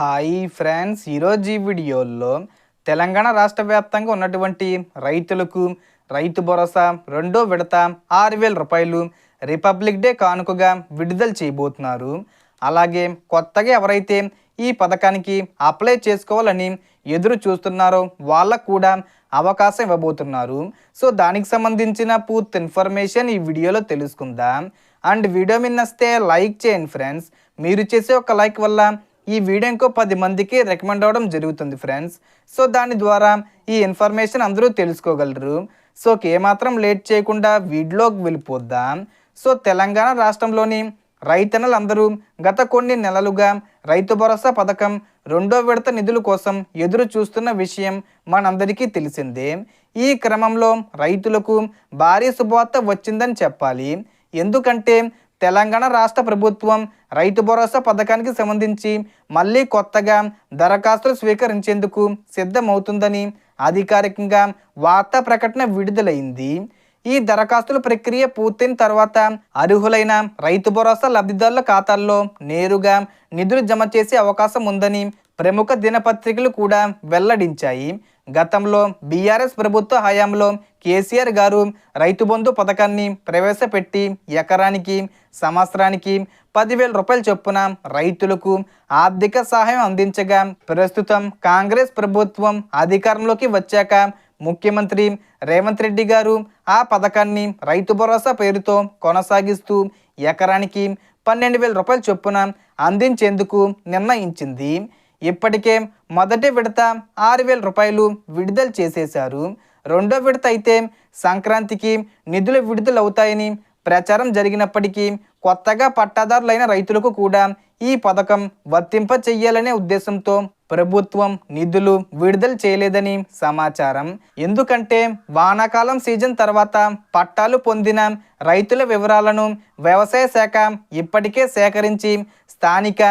Hi friends. ఈరోజు ఈ వీడియోలో తెలంగాణ రాష్ట్ర వ్యాప్తంగా ఉన్నటువంటి రైతులకు రైతు భరోసా రెండో విడత ఆరు వేల రూపాయలు రిపబ్లిక్ డే కానుకగా విడుదల చేయబోతున్నారు. అలాగే కొత్తగా ఎవరైతే ఈ పథకానికి అప్లై చేసుకోవాలని ఎదురు చూస్తున్నారో వాళ్ళకు కూడా అవకాశం ఇవ్వబోతున్నారు. సో దానికి సంబంధించిన పూర్తి ఇన్ఫర్మేషన్ ఈ వీడియోలో తెలుసుకుందాం. అండ్ వీడియో మీద లైక్ చేయండి ఫ్రెండ్స్. మీరు చేసే ఒక లైక్ వల్ల ఈ వీడియో ఇంకో పది మందికి రికమెండ్ అవ్వడం జరుగుతుంది ఫ్రెండ్స్ సో దాని ద్వారా ఈ ఇన్ఫర్మేషన్ అందరూ తెలుసుకోగలరు. సో ఏమాత్రం లేట్ చేయకుండా వీడియోకి వెళ్ళిపోద్దాం. సో తెలంగాణ రాష్ట్రంలోని రైతన్నలందరూ గత కొన్ని నెలలుగా రైతు భరోసా పథకం రెండో విడత నిధుల కోసం ఎదురు చూస్తున్న విషయం మనందరికీ తెలిసిందే. ఈ క్రమంలో రైతులకు భారీ శుభవార్త వచ్చిందని చెప్పాలి. ఎందుకంటే తెలంగాణ రాష్ట్ర ప్రభుత్వం రైతు భరోసా పథకానికి సంబంధించి మళ్ళీ కొత్తగా దరఖాస్తులు స్వీకరించేందుకు సిద్ధమవుతుందని అధికారికంగా వార్తా ప్రకటన విడుదలైంది. ఈ దరఖాస్తుల ప్రక్రియ పూర్తయిన తర్వాత అర్హులైన రైతు భరోసా లబ్ధిదారుల ఖాతాల్లో నేరుగా నిధులు జమ చేసే అవకాశం ఉందని ప్రముఖ దినపత్రికలు కూడా వెల్లడించాయి. గతంలో బీఆర్ఎస్ ప్రభుత్వ హయాంలో కేసీఆర్ గారు రైతు బంధు పథకాన్ని ప్రవేశపెట్టి ఎకరానికి సంవత్సరానికి పదివేల రూపాయల చొప్పున రైతులకు ఆర్థిక సహాయం అందించగా ప్రస్తుతం కాంగ్రెస్ ప్రభుత్వం అధికారంలోకి వచ్చాక ముఖ్యమంత్రి రేవంత్ రెడ్డి గారు ఆ పథకాన్ని రైతు భరోసా పేరుతో కొనసాగిస్తూ ఎకరానికి పన్నెండు వేల రూపాయల చొప్పున అందించేందుకు నిర్ణయించింది. ఇప్పటికే మొదటి విడత ఆరు వేల రూపాయలు విడుదల చేసేశారు. రెండో విడత అయితే సంక్రాంతికి నిధులు విడుదలవుతాయని ప్రచారం జరిగినప్పటికీ కొత్తగా పట్టాదారులైన రైతులకు కూడా ఈ పథకం వర్తింప చెయ్యాలనే ఉద్దేశంతో ప్రభుత్వం నిధులు విడుదల చేయలేదని సమాచారం. ఎందుకంటే వానాకాలం సీజన్ తర్వాత పట్టాలు పొందిన రైతుల వివరాలను వ్యవసాయ శాఖ ఇప్పటికే సేకరించి స్థానిక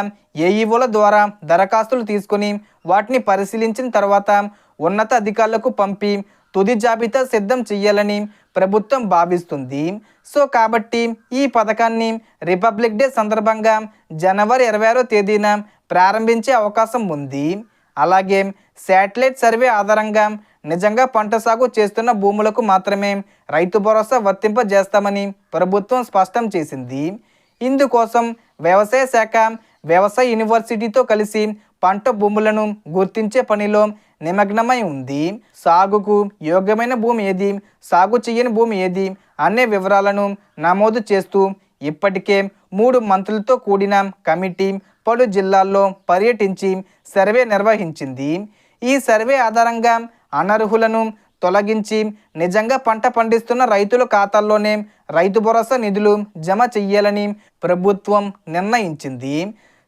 ఏఈఓల ద్వారా దరఖాస్తులు తీసుకుని వాటిని పరిశీలించిన తర్వాత ఉన్నత అధికారులకు పంపి తుది జాబితా సిద్ధం చేయాలని ప్రభుత్వం భావిస్తుంది. సో కాబట్టి ఈ పథకాన్ని రిపబ్లిక్ డే సందర్భంగా జనవరి ఇరవై ఆరో తేదీన ప్రారంభించే అవకాశం ఉంది. అలాగే శాటిలైట్ సర్వే ఆధారంగా నిజంగా పంట సాగు చేస్తున్న భూములకు మాత్రమే రైతు భరోసా వర్తింపజేస్తామని ప్రభుత్వం స్పష్టం చేసింది. ఇందుకోసం వ్యవసాయ శాఖ వ్యవసాయ యూనివర్సిటీతో కలిసి పంట భూములను గుర్తించే పనిలో నిమగ్నమై ఉంది. సాగుకు యోగ్యమైన భూమి ఏది? సాగు చేయని భూమి ఏది? అనే వివరాలను నమోదు చేస్తూ ఇప్పటికే మూడు మంత్రులతో కూడిన కమిటీ పలు జిల్లాల్లో పర్యటించి సర్వే నిర్వహించింది. ఈ సర్వే ఆధారంగా అనర్హులను తొలగించి నిజంగా పంట పండిస్తున్న రైతుల ఖాతాల్లోనే రైతు భరోసా నిధులు జమ చెయ్యాలని ప్రభుత్వం నిర్ణయించింది.